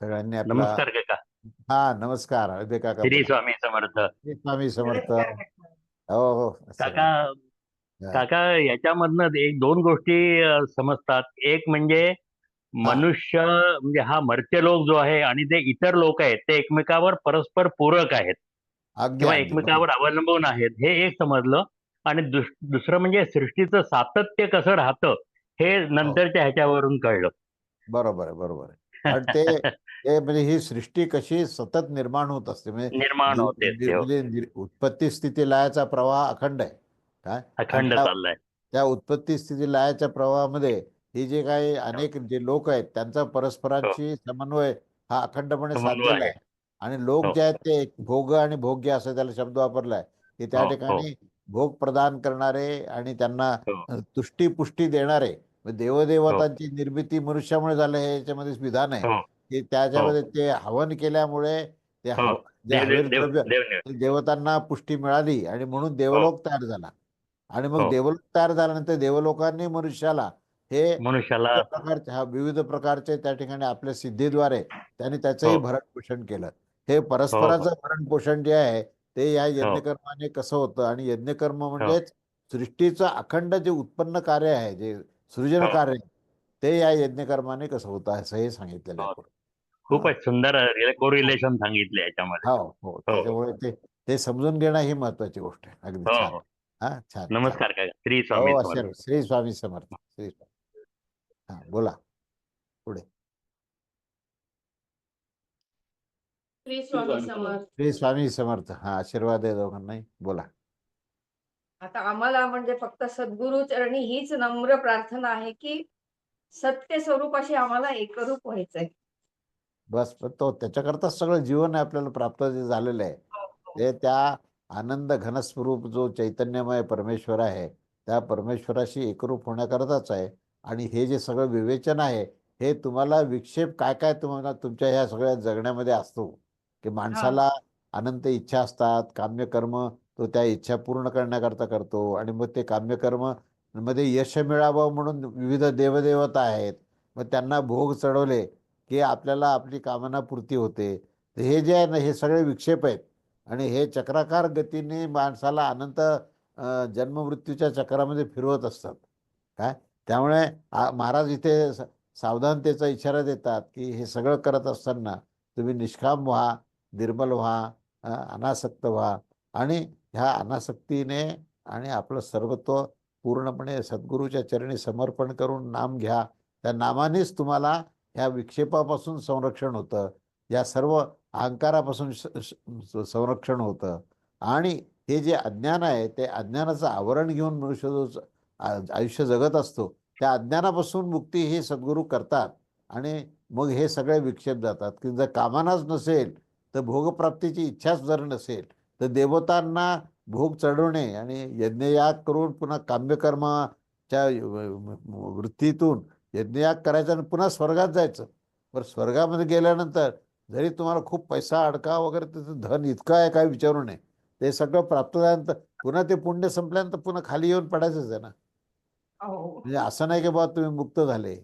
सगळ्यांनी आपला नमस्कार काका. हा नमस्कार. अभय काका श्री. स्वामी समर्थ. श्री स्वामी समर्थ. हो हो. काका. काका याच्यामधनं एक दोन गोष्टी समजतात. एक म्हणजे मनुष्य म्हणजे हा मर्त्य लोक जो आहे आणि जे इतर लोक आहेत ते एकमेकावर परस्पर पूरक आहेत. किंवा एकमेकावर अवलंबून आहेत. हे एक समजलं. आणि दुस- दुसरं म्हणजे सृष्टीचं सातत्य कसं राहतं हे नंतरच्या ह्याच्यावरून कळलं. बरोबर आहे बरोबर ते म्हणजे ही सृष्टी कशी सतत निर्माण होत असते म्हणजे निर्माण होते नि- म्हणजे उत्पत्ती स्थिती लयाचा प्रवाह अखंड आहे काय अखंड त्या- चाललाय त्या उत्पत्ती स्थिती लयाच्या प्रवाहामध्ये ही जे काही अनेक जे लोक आहेत त्यांचा परस्परांशी समन्वय हा अखंडपणे समन्वय साधलेला आहे. आहे आणि लोक हो. जे आहेत ते भोग आणि भोग्य असं त्याला शब्द वापरलाय की त्या हो, हो. ठिकाणी भोग प्रदान करणारे आणि त्यांना हो. तुष्टी पुष्टी देणारे म्हणजे देवदेवतांची निर्मिती मनुष्यामुळे झालं हे याच्यामध्ये विधान आहे हो. की त्याच्यामध्ये ते हवन केल्यामुळे ते हो. हव- जे देव- देव- हवीर देव- द्रव्य देवतांना पुष्टी मिळाली आणि म्हणून देवलोक तयार झाला आणि मग हो. देवलोक तयार झाल्यानंतर देवलोकांनी मनुष्याला हे मनुष्याला विविध प्रकारचे हा विविध प्रकारचे त्या ठिकाणी आपल्या सिद्धीद्वारे त्यांनी त्याचंही हो. भरण पोषण केलं हे परस्पराचं भरण पोषण जे आहे ते या यज्ञकर्माने कसं होतं आणि यज्ञकर्म म्हणजेच सृष्टीचं अखंड जे उत्पन्न कार्य आहे जे सृजन हो. कार्य ते या यज्ञकर्माने कसं होतं असं हे सांगितलेलं आहे हो. खूपच सुंदर कोरिलेशन सांगितले याच्यामध्ये. हो हो. त्याच्यामुळे ते ते समजून घेणं ही महत्वाची गोष्ट आहे. अगदी हो छान. हो. हा छान नमस्कार काका. श्री. स्वामी हो समर्थ श्री स्वामी समर्थ. श्री स्वामी. हा बोला. श्री स्वामी समर्थ. श्री स्वामी समर्थ. हा आशीर्वाद आहे दोघांनाही. बोला. आता आम्हाला म्हणजे फक्त सद्गुरु चरणी हीच नम्र प्रार्थना आहे की सत्य स्वरूपाशी आम्हाला एकरूप व्हायचंय. बस तो त्याच्याकरताच सगळं जीवन आहे आपल्याला प्राप्त जे झालेलं आहे. ते त्या आनंद घनस्वरूप जो चैतन्यमय परमेश्वर आहे त्या परमेश्वराशी एकरूप होण्याकरताच आहे. आणि हे जे सगळं विवेचन आहे हे तुम्हाला विक्षेप काय काय तुम्हाला तुमच्या ह्या सगळ्या जगण्यामध्ये असतो. की माणसाला अनंत इच्छा असतात काम्यकर्म तो त्या इच्छा पूर्ण करण्याकरता करतो. आणि मग ते काम्यकर्म मध्ये यश मिळावं म्हणून विविध देवदेवता आहेत. मग त्यांना भोग चढवले की आपल्याला आपली कामना पूर्ती होते. तर हे जे आहे ना हे सगळे विक्षेप आहेत. आणि हे चक्राकार गतीने माणसाला अनंत जन्ममृत्यूच्या चक्रामध्ये फिरवत असतात. काय? त्यामुळे महाराज इथे स- सावधानतेचा इशारा देतात की हे सगळं करत असताना तुम्ही निष्काम व्हा निर्मल व्हा अनासक्त व्हा. आणि ह्या अनासक्तीने आणि आपलं सर्वत्व पूर्णपणे सद्गुरूच्या चरणी समर्पण करून नाम घ्या. त्या नामानेच तुम्हाला ह्या विक्षेपापासून संरक्षण होतं. या सर्व अहंकारापासून स- स- संरक्षण होतं. आणि हे जे अज्ञान आहे ते अज्ञानाचं आवरण घेऊन मनुष्य जो आयुष्य जगत असतो त्या अज्ञानापासून मुक्ती हे सद्गुरू करतात. आणि मग हे सगळे विक्षेप जातात. की जर कामानाच नसेल तर भोगप्राप्तीची इच्छाच जर नसेल तर देवतांना भोग चढवणे आणि यज्ञयाग करून पुन्हा काम्यकर्माच्या वृत्तीतून यज्ञयाग करायचा आणि पुन्हा स्वर्गात जायचं. पण स्वर्गामध्ये गेल्यानंतर जरी तुम्हाला खूप पैसा अडका वगैरे त्याचं धन इतकं आहे काय विचारू नये. ते सगळं प्राप्त झाल्यानंतर पुन्हा ते पुण्य संपल्यानंतर पुन्हा खाली येऊन पडायचंच आहे ना. हो. म्हणजे असं नाही की बाबा तुम्ही मुक्त झाले.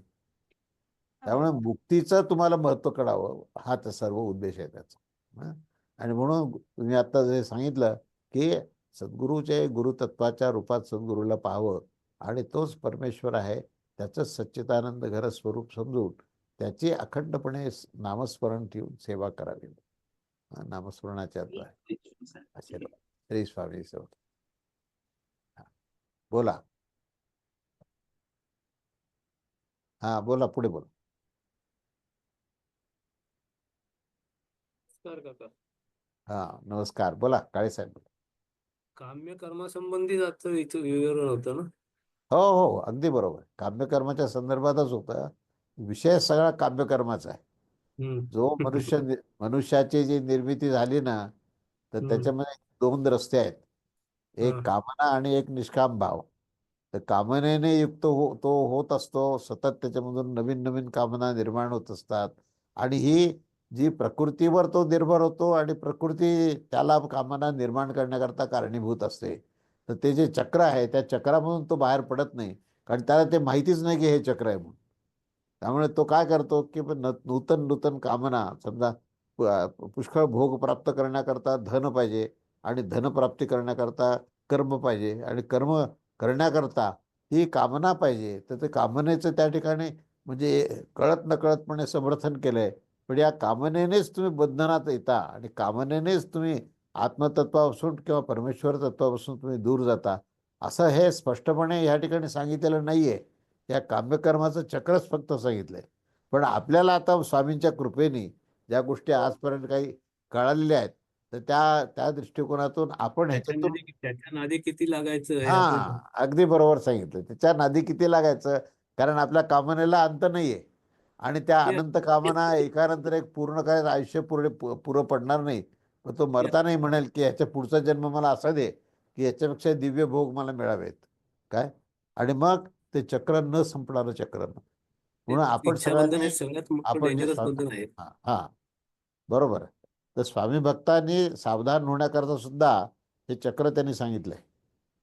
त्यामुळे मुक्तीचं तुम्हाला महत्त्व कळावं. हा तर सर्व उद्देश आहे त्याचा. हं? आणि म्हणून तुम्ही आता जे सांगितलं की सद्गुरूचे गुरुतत्वाच्या रूपात सद्गुरूला पाहावं आणि तोच परमेश्वर आहे त्याचं सच्चिदानंद घर स्वरूप समजून त्याची अखंडपणे नामस्मरण ठेवून सेवा करावी. नामस्मरणाच्या श्री स्वामी. बोला. हा बोला पुढे बोला. हा नमस्कार. बोला काळे साहेब. काम्य कर्मासंबंधी विच- विवरण होतं ना? हो हो अगदी बरोबर. काम्यकर्माच्या संदर्भातच होता. विषय सगळा काम्यकर्माचा आहे. हम्म. जो मनुष्य मनुष्याची जी निर्मिती झाली ना तर हम्म. त्याच्यामध्ये दोन रस्ते आहेत. एक हा. कामना आणि एक निष्काम भाव. तर कामनेने युक्त हो तो होत असतो. सतत त्याच्यामधून नवीन नवीन कामना निर्माण होत असतात. आणि ही जी प्रकृतीवर तो निर्भर होतो आणि प्रकृती त्याला कामना निर्माण करण्याकरता कारणीभूत असते. तर ते जे चक्र आहे त्या चक्रामधून तो बाहेर पडत नाही. कारण त्याला ते माहितीच नाही की हे चक्र आहे म्हणून. त्यामुळे तो काय करतो की नूतन नूतन कामना समजा पुष्कळ भोग प्राप्त करण्याकरता धन पाहिजे आणि धन प्राप्ती करण्याकरता कर्म पाहिजे आणि कर्म करण्याकरता ही कामना पाहिजे. तर ते कामनेचं त्या ठिकाणी म्हणजे कळत नकळतपणे समर्थन केलंय. पण या कामनेनेच तुम्ही बंधनात येता आणि कामनेनेच तुम्ही आत्मतत्वापासून किंवा परमेश्वर तत्वापासून तुम्ही दूर जाता असं हे स्पष्टपणे या ठिकाणी सांगितलेलं नाहीये. या काम्यकर्माचं चक्रच फक्त सांगितलंय. पण आपल्याला आता स्वामींच्या कृपेने ज्या गोष्टी आजपर्यंत काही कळालेल्या आहेत तर त्या त्या दृष्टिकोनातून आपण ह्याच्यातून नादी त्याच्या नादी किती लागायचं हे अगदी बरोबर सांगितलं त्याच्या नादी किती लागायचं? कारण आपल्या कामनेला अंत नाहीये. आणि त्या अनंत कामना एकानंतर एक पूर्ण काय आयुष्य पुरे पुरं पडणार नाही. पण तो मरतानाही म्हणेल की ह्याच्या पुढचा जन्म मला असा दे की याच्यापेक्षा दिव्य भोग मला मिळावेत. काय? आणि मग ते चक्र न संपणारं चक्र म्हणून आपण सगळ्यांनी हे आपण हा बरोबर तर स्वामी भक्तांनी सावधान होण्याकरता सुद्धा हे चक्र त्यांनी सांगितलंय.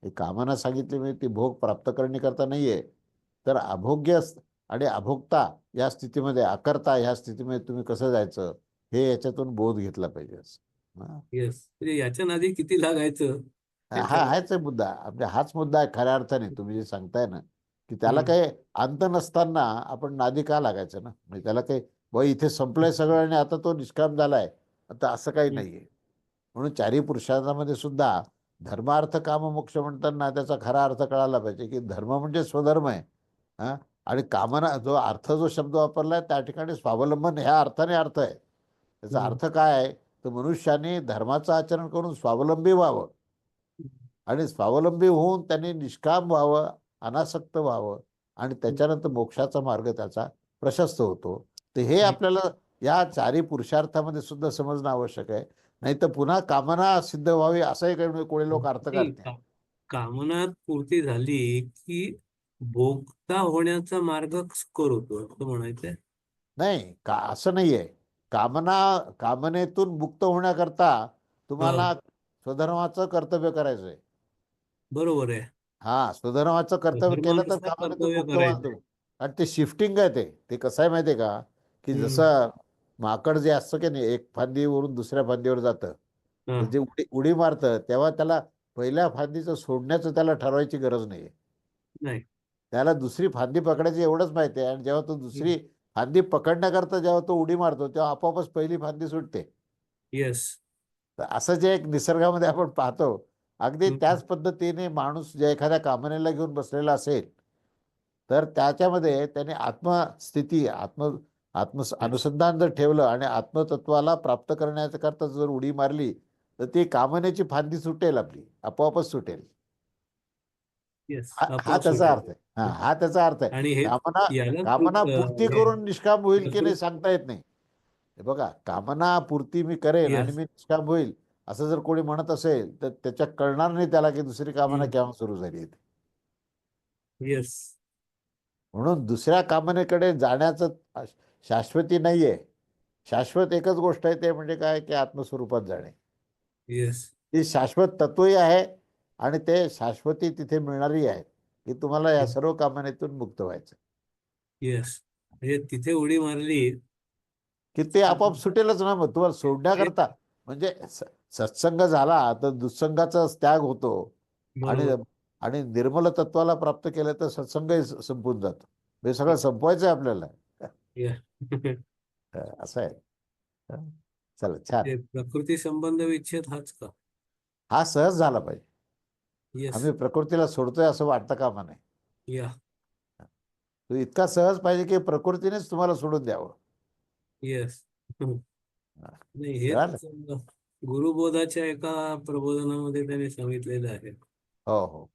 ही कामना सांगितली म्हणजे ती भोग प्राप्त करण्याकरता नाहीये. तर अभोग्य आणि अभोक्ता या स्थितीमध्ये अकर्ता ह्या स्थितीमध्ये तुम्ही कसं जायचं? हे याच्यातून बोध घेतला पाहिजे असं. येस म्हणजे याच्या नादी किती लागायचं? हा हाच मुद्दा. म्हणजे हाच मुद्दा आहे खऱ्या अर्थाने. तुम्ही जे सांगताय ना की त्याला. काही अंत नसताना आपण नादी का लागायचं ना? म्हणजे त्याला काही ब इथे संपलंय सगळं आणि आता तो निष्काम झालाय. आता असं काही. नाहीये. म्हणून चारी पुरुषार्थामध्ये सुद्धा धर्मार्थ काम मोक्ष म्हणताना त्याचा खरा अर्थ कळायला पाहिजे की धर्म म्हणजे स्वधर्म आहे. हा? आणि कामना जो अर्थ जो शब्द वापरलाय त्या ठिकाणी स्वावलंबन ह्या अर्थाने अर्थ आहे. त्याचा. अर्थ काय आहे? तर मनुष्याने धर्माचं आचरण करून स्वावलंबी व्हावं. आणि स्वावलंबी होऊन त्यांनी निष्काम व्हावं अनासक्त व्हावं आणि त्याच्यानंतर मोक्षाचा मार्ग त्याचा प्रशस्त होतो. तर हे आपल्याला या चारी पुरुषार्थामध्ये सुद्धा समजणं आवश्यक आहे. नाही तर पुन्हा कामना सिद्ध व्हावी असंही काही कोणी लोक अर्थ नाही, काढते का- कामना पूर्ती झाली की भोगता होण्याचा मार्ग सुकर होतो असं म्हणायचंय? नाही का असं नाहीये. कामना कामनेतून मुक्त होण्याकरता तुम्हाला स्वधर्माचं कर्तव्य करायचंय. बरोबर आहे. हा स्वधर्माचं कर्तव्य केलं तर मुक्त. तुम्ही. आणि ते शिफ्टिंग आहे ते. ते कसं आहे माहितीये का? की. जसं माकड जे असतं की नाही एक फांदीवरून दुसऱ्या फांदीवर जातं. जे उडी उडी मारतं तेव्हा त्याला पहिल्या फांदीचं सोडण्याचं त्याला ठरवायची गरज नाही नाही. त्याला दुसरी फांदी पकडायची एवढंच माहिती आहे. आणि जेव्हा तो दुसरी फांदी पकडण्याकरता जेव्हा तो उडी मारतो तेव्हा आपोआपच पहिली फांदी सुटते. येस तर असं जे एक निसर्गामध्ये आपण पाहतो अगदी. त्याच पद्धतीने माणूस जे एखाद्या कामनेला घेऊन बसलेला असेल तर त्याच्यामध्ये त्याने आत्मस्थिती आत्म आत्म अनुसंधान जर ठेवलं आणि आत्मतत्वाला प्राप्त करण्याच्या करता जर उडी मारली तर ती कामनेची फांदी सुटेल आपली आपोआपच सुटेल. येस हा हा त्याचा अर्थ आहे. हा हा त्याचा अर्थ आहे. आणि हे कामना याला कामना खूप, अ, पूर्ती हे- करून निष्काम होईल की नाही सांगता येत नाही. हे बघा कामना पूर्ती मी करेन आणि Yes. मी निष्काम होईल. असं जर कोणी म्हणत असेल तर त्याच्या कळणार नाही त्याला की दुसरी कामना हम्म. केव्हा सुरू झाली आहे. येस म्हणून दुसऱ्या कामनेकडे जाण्याचं अश- शाश्वती नाहीये. शाश्वत एकच गोष्ट आहे ते म्हणजे काय? की आत्मस्वरूपात जाणे. येस ती शाश्वत तत्वही आहे आणि ते शाश्वती तिथे मिळणारी आहे की तुम्हाला या. सर्व कामनेतून मुक्त व्हायचं. येस. म्हणजे तिथे उडी मारली. की ते आपोआप सुटेलच ना मग तुम्हाला सोडण्याकरता. म्हणजे सत्संग झाला तर दुःसंगाचा त्याग होतो. आणि. आणि निर्मल तत्वाला प्राप्त केलं तर सत्संगही स- संपून जातो. हे सगळं संपवायचं आहे आपल्याला. असं आहे. चला छान. प्रकृती संबंध विच्छेद हाच का? हा सहज झाला पाहिजे. आम्ही प्रकृतीला सोडतोय असं वाटतं कामा नाही या तो इतका सहज पाहिजे की प्रकृतीनेच तुम्हाला सोडून द्यावं. येस. हेच गुरुबोधाच्या एका प्रबोधनामध्ये त्यांनी सांगितलेलं आहे. हो हो.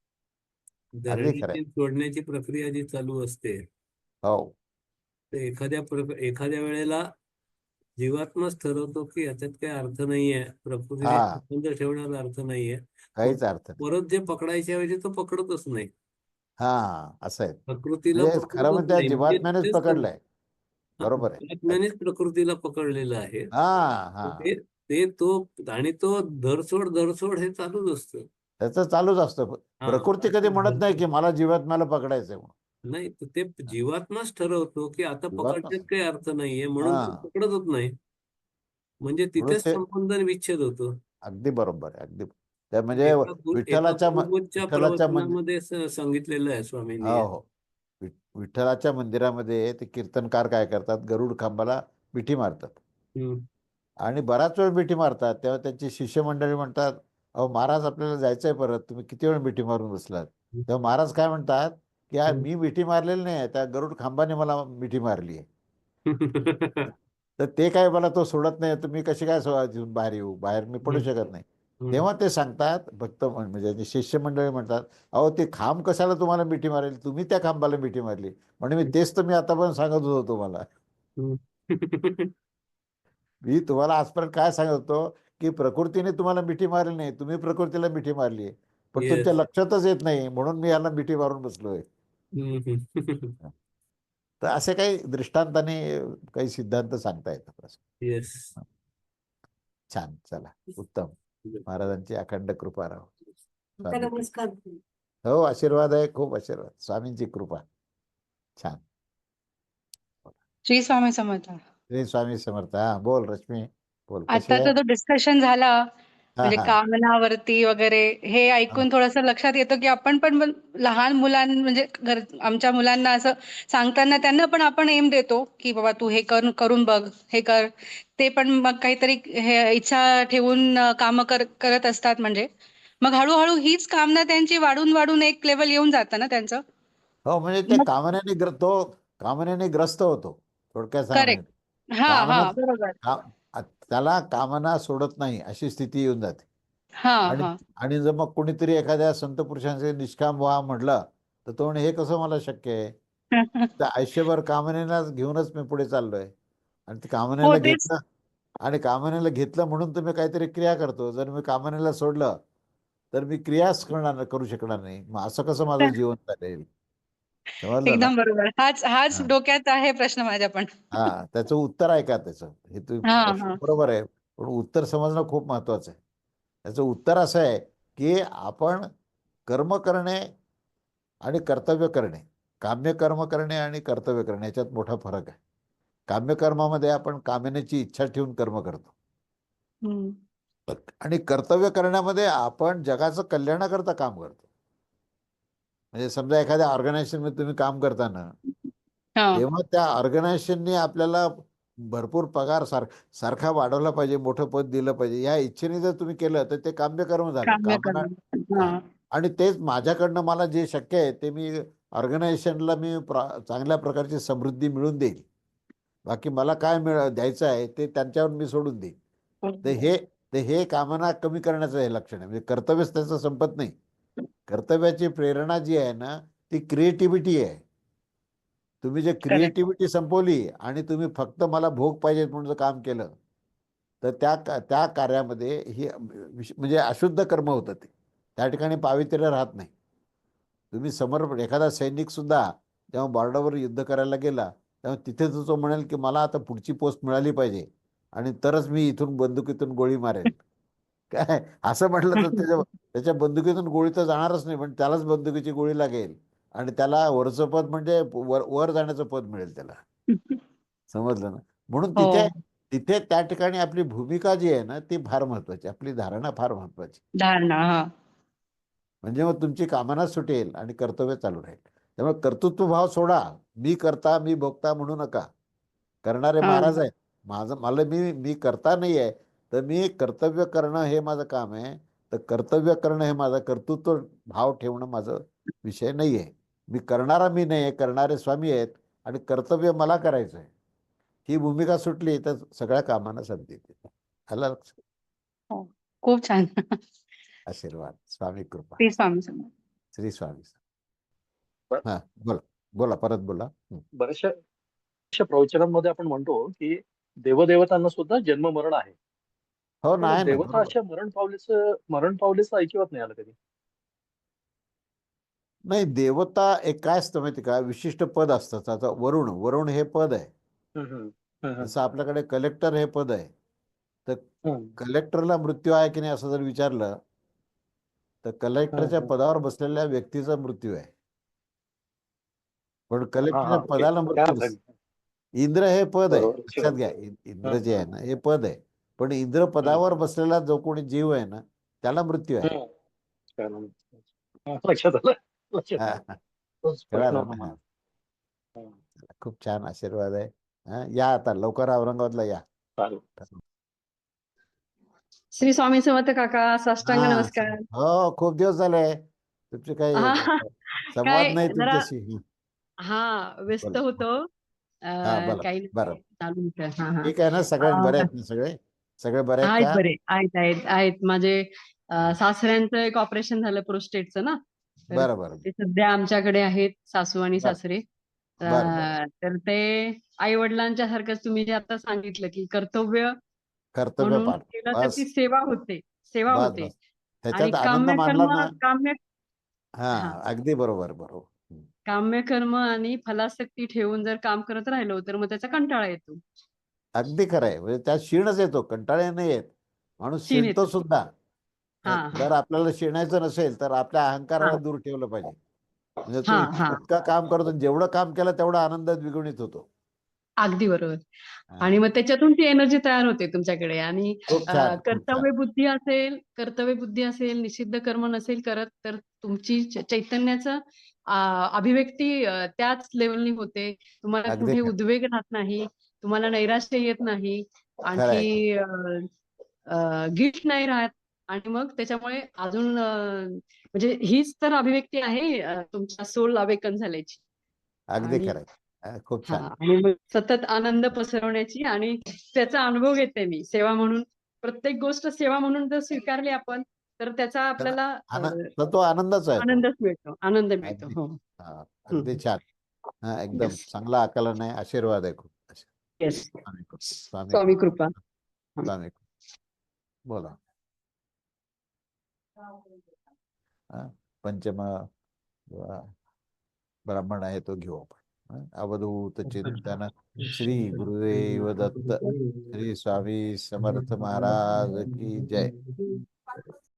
सोडण्याची प्रक्रिया जी चालू असते. हो. एखाद्या एखाद्या वेळेला जीवात्माच ठरवतो की याच्यात काही अर्थ नाहीये. प्रकृतीने हा. संबंध ठेवण्याचा अर्थ नाहीये. काहीच अर्थ नाही. परत जे पकडायच्या ऐवजी तो पकडतच नाही. हा असं आहे. प्रकृतीला म्हणजे पकडतच खरं म्हणजे नाही. म्हणजे जीवात्म्यानेच तेच पकडलंय. हा, बरोबर आहे. जीवात्म्यानेच प्रकृतीला पकडलेलं आहे. हा हा. ते ते तो आणि तो धरसोड धरसोड हे चालूच असतं. त्याचं चालूच असतं. हा. प्रकृती कधी म्हणत नाही. की मला जीवात्म्याला पकडायचंय म्हणून. नाही तर ते जीवात्माच ठरवतो की आता. पकडण्यात काही अर्थ नाहीये म्हणून हा. तो पकडतच नाही. म्हणजे तिथेच ते- संबंध आणि विच्छेद होतो. अगदी बरोबर आहे अगदी. म्हणजे एका गु- विठ्ठलाच्या एका म- गुरुच्या विठ्ठलाच्या मंदिर प्रवचनामध्ये स- सांगितलेलं आहे स्वामींनी. हो हो. विठ- विठ्ठलाच्या मंदिरामध्ये ते कीर्तनकार काय करतात? गरुड खांबाला मिठी मारतात. हम्म. आणि बराच वेळ मिठी मारतात. तेव्हा त्यांची शिष्यमंडळी म्हणतात अहो महाराज आपल्याला जायचंय परत. तुम्ही किती वेळ मिठी मारून बसलात? तेव्हा महाराज काय म्हणतात? की "आ, हम्म. मी मिठी मारलेली नाही त्या गरुड खांबाने मला मिठी मारली आहे. तर ते काय मला तो सोडत नाही तुम्ही कशी काय बाहेर येऊ? बाहेर मी पडू. शकत नाही. तेव्हा ते सांगतात भक्त म्हण- म्हणजे शिष्यमंडळी म्हणतात अहो ते खांब कशाला तुम्हाला मिठी मारेल? तुम्ही त्या खांबाला मिठी मारली. म्हणजे मी तेच तर मी आतापर्यंत सांगत होतो तुम्हाला. मी तुम्हाला आजपर्यंत काय सांगत होतो की प्रकृतीने तुम्हाला मिठी मारली नाही तुम्ही प्रकृतीला मिठी मारली आहे. पण. तुमच्या लक्षातच येत नाही म्हणून मी याला मिठी मारून बसलोय. हम्म. तर असे काही दृष्टांताने काही सिद्धांत सांगता येतात असं. येस छान. चला. उत्तम. महाराजांची अखंड कृपा राहो. स्वामी नमस्कार. हो आशीर्वाद आहे. खूप आशीर्वाद. स्वामींची कृपा. छान. श्री स्वामी समर्थ. श्री स्वामी समर्थ. हा बोल रश्मी. बोल. कशी आताचा आहे? जो डिस्कशन झाला हा म्हणजे हा. कामनावरती वगैरे हे ऐकून थोडंसं लक्षात येतं की आपण पण पण लहान मुलां म्हणजे घर आमच्या मुलांना असं सांगताना त्यांना पण आपण एम देतो की बाबा तू हे कर करून बघ हे कर. ते पण मग काहीतरी हे इच्छा ठेवून काम कर करत असतात म्हणजे. मग हळूहळू हीच कामना त्यांची वाढून वाढून एक लेवल येऊन जातं ना त्यांचं? हो म्हणजे ते मग- कामनेने ग्र तो कामनेने ग्रस्त होतो थोडक्यात. सांगण्यात हा हा बरोबर. का त्याला कामना सोडत नाही अशी स्थिती येऊन जाते. हा आणि आणि जर मग कोणीतरी एखाद्या संत पुरुषांचे निष्काम व्हा म्हटलं तर तो म्हणे हे कसं मला शक्य आहे? तर आयुष्यभर कामनेलाच घेऊनच मी पुढे चाललोय. आणि ते कामनेला हो, तेच. घेतलं आणि कामनेला घेतलं म्हणून तुम्ही काहीतरी क्रिया करतो. जर मी कामनेला सोडलं तर मी क्रियाच करणार करू शकणार नाही. मग असं कसं माझं जीवन चालेल? एकदम बरोबर. हाच हाच हा. डोक्यात आहे प्रश्न माझ्या पण. हा त्याचं उत्तर आहे का त्याचं? हे तू हा, प्रश्न हा. बरोबर आहे पण उत्तर समजणं खूप महत्वाचं आहे. त्याचं उत्तर असं आहे की आपण कर्म करणे आणि कर्तव्य करणे. काम्य कर्म करणे आणि कर्तव्य करणे याच्यात मोठा फरक आहे. काम्य कर्मामध्ये आपण कामनेची इच्छा ठेवून कर्म करतो. आणि कर्तव्य करण्यामध्ये आपण जगाचं कल्याणाकरता काम करतो. म्हणजे समजा एखाद्या ऑर्गनायझेशनमध्ये तुम्ही काम करताना हा. तेव्हा त्या ऑर्गनायझेशनने आपल्याला भरपूर पगार सार सारखा वाढवला पाहिजे मोठं पद दिलं पाहिजे. या इच्छेने जर तुम्ही केलं तर ते झालं. काम्य कर्म. हा. आणि तेच माझ्याकडनं मला जे शक्य आहे ते मी ऑर्गनायझेशनला मी चांगल्या प्रकारची समृद्धी मिळवून देईल. बाकी मला काय मिळ द्यायचं आहे ते त्यांच्यावर मी सोडून देईन तर हे ते हे कामना कमी करण्याचं हे लक्षण आहे. म्हणजे कर्तव्यच त्याचं संपत नाही. कर्तव्याची प्रेरणा जी आहे ना ती क्रिएटिव्हिटी आहे. तुम्ही जे क्रिएटिव्हिटी संपवली आणि तुम्ही फक्त मला भोग पाहिजेत म्हणून जर काम केलं तर त्या त्या कार्यामध्ये ही म्हणजे अशुद्ध कर्म होतं ते. त्या ठिकाणी पावित्र्य राहत नाही. तुम्ही समर्पण एखादा सैनिक सुद्धा जेव्हा बॉर्डरवर युद्ध करायला गेला तेव्हा तिथे तो तो म्हणेल की मला आता पुढची पोस्ट मिळाली पाहिजे आणि तरच मी इथून बंदुकीतून गोळी मारेल काय? असं म्हटलं तर त्याच्या त्याच्या बंदुकीतून गोळी तर जाणारच नाही पण त्यालाच बंदुकीची गोळी लागेल. आणि त्याला वरचं पद म्हणजे वर वर जाण्याचं पद मिळेल त्याला. समजलं ना? म्हणून हो. तिथे तिथे त्या ठिकाणी आपली भूमिका जी आहे ना ती फार महत्वाची आपली धारणा फार महत्वाची धारणा म्हणजे मग तुमची कामना सुटेल आणि कर्तव्य चालू राहील. त्यामुळे कर्तृत्व भाव सोडा. मी करता मी भोगता म्हणू नका. करणारे. महाराज आहेत. माझं मला मी मी करता नाही आहे तर मी कर्तव्य करणं हे माझं काम आहे. तर कर्तव्य करणं हे माझं कर्तृत्व भाव ठेवणं माझं विषय नाही आहे मी करणारा मी नाही आहे करणारे स्वामी आहेत आणि कर्तव्य मला करायचं आहे. ही भूमिका सुटली तर सगळ्या कामांना संधी आलं लक्षात? खूप छान. आशीर्वाद. स्वामी कृपा. श्री स्वामी श्री स्वामी हा बोला. बोला परत बोला. हं. बऱ्याचशा प्रवचनांमध्ये आपण म्हणतो की देवदेवतांना सुद्धा जन्म मरण आहे. हो नाही ना देवता बरोबर. अशा मरण पावलेचं मरण पावलेचं ऐकिवात नाही आलं कधी. नाही देवता एक काय असतं माहिती का? विशिष्ट पद असतं आता वरुण वरुण हे पद आहे. हम्म, हम्म, हम्म, हम्म, जसं आपल्याकडे कलेक्टर हे पद आहे. तर हम्म. कलेक्टरला मृत्यू आहे की नाही असं जर विचारलं तर कलेक्टरच्या हम्म. पदावर बसलेल्या व्यक्तीचा मृत्यू आहे. पण हा कलेक्टरच्या ओके. पदाला त्या मृत्यू. इंद्र हे पद आहे. बरोबर. लक्षात घ्या. इ- इंद्र जे आहे. ना हे पद आहे. पण इंद्र पदावर बसलेला जो कोणी जीव आहे ना त्याला मृत्यू आहे हम्म. कारण- लक्षात आलं लक्षात आलं. तोच प्रश्न कळालं होता ना? हा. खूप छान आशीर्वाद आहे हा, या आता लवकर औरंगाबादला या चालेल श्री स्वामी समर्थ काका साष्टांग हा, नमस्कार हो खूप दिवस झाले तुमचे काही हा, संवाद काय नाही जरा- तुमच्याशी हं. हा व्यस्त बोला. होतो हा, अं, बोला. काही नाही, बरं. चालू होतं. हा हा ठीक आहे ना सगळे बरे आहेत ना सगळे सगळे बरे आहेत आहेत का? बरे आहेत आहेत आहेत. माझे अं, सासऱ्यांचं एक ऑपरेशन झालं प्रोस्टेटचं ना? तर बरं बरं. ते सध्या आमच्याकडे आहेत सासू आणि बरं. सासरे. बरं, बरं. अं, तर ते आई वडिलांच्या सारखंच तुम्ही जे आता सांगितलं की कर्तव्य कर्तव्य म्हणून पाठ केलं तर बस. ती सेवा होते सेवा बस होते. बस. आणि त्याच्यात आनंद काम्य मानला कर्म ना? काम्य हा हा. अगदी बरोबर बरोबर. काम्य कर्म आणि फलासक्ती ठेवून जर काम करत राहिलो तर मग त्याचा कंटाळा येतो. अगदी खरं आहे म्हणजे त्यात क्षीणच येतो कंटाळा नाही येत माणूस शिणतो येतो. सुद्धा हा. जर आपल्याला शिणायचं नसेल तर आपल्या अहंकाराला हा. दूर ठेवलं पाहिजे म्हणजे तू हा, इत- हा. इतकं काम करतो जेवढं काम केलं तेवढा आनंद द्विगुणित होतो अगदी बरोबर हा. आणि मग त्याच्यातून ती एनर्जी तयार होते तुमच्याकडे आणि खूप अ, छान खूप छान कर्तव्य बुद्धी असेल कर्तव्य बुद्धी असेल निषिद्ध कर्म नसेल करत तर तुमची च- चैतन्याचं अ, अभिव्यक्ती अ, त्याच लेवलनी होते तुम्हाला अगदी कुठे खरं. उद्वेग राहत नाही तुम्हाला नैराश्य येत नाही आणखी गिल्ट नाही राहत आणि मग त्याच्यामुळे अजून म्हणजे हीच तर अभिव्यक्ती आहे तुमच्या सोल अवेकन झाल्याची. अगदी खरं खूप छान. आणि सतत आनंद पसरवण्याची आणि त्याचा अनुभव घेते मी सेवा म्हणून. प्रत्येक गोष्ट सेवा म्हणून जर स्वीकारली आपण तर त्याचा आपल्याला तो आनंदच आहे. आनंदच मिळतो आनंद मिळतो अगदी. हो. अगदी छान. एकदम. चांगला आकलन आहे आशीर्वाद आहे खूप. येस स्वामी कृपा. स्वामी कृपा. बोला. हा, पंचम ब्राह्मण आहे तो घेऊ आपण. अवधूत चिंतन श्री गुरुदेव दत्त श्री स्वामी समर्थ महाराज की जय.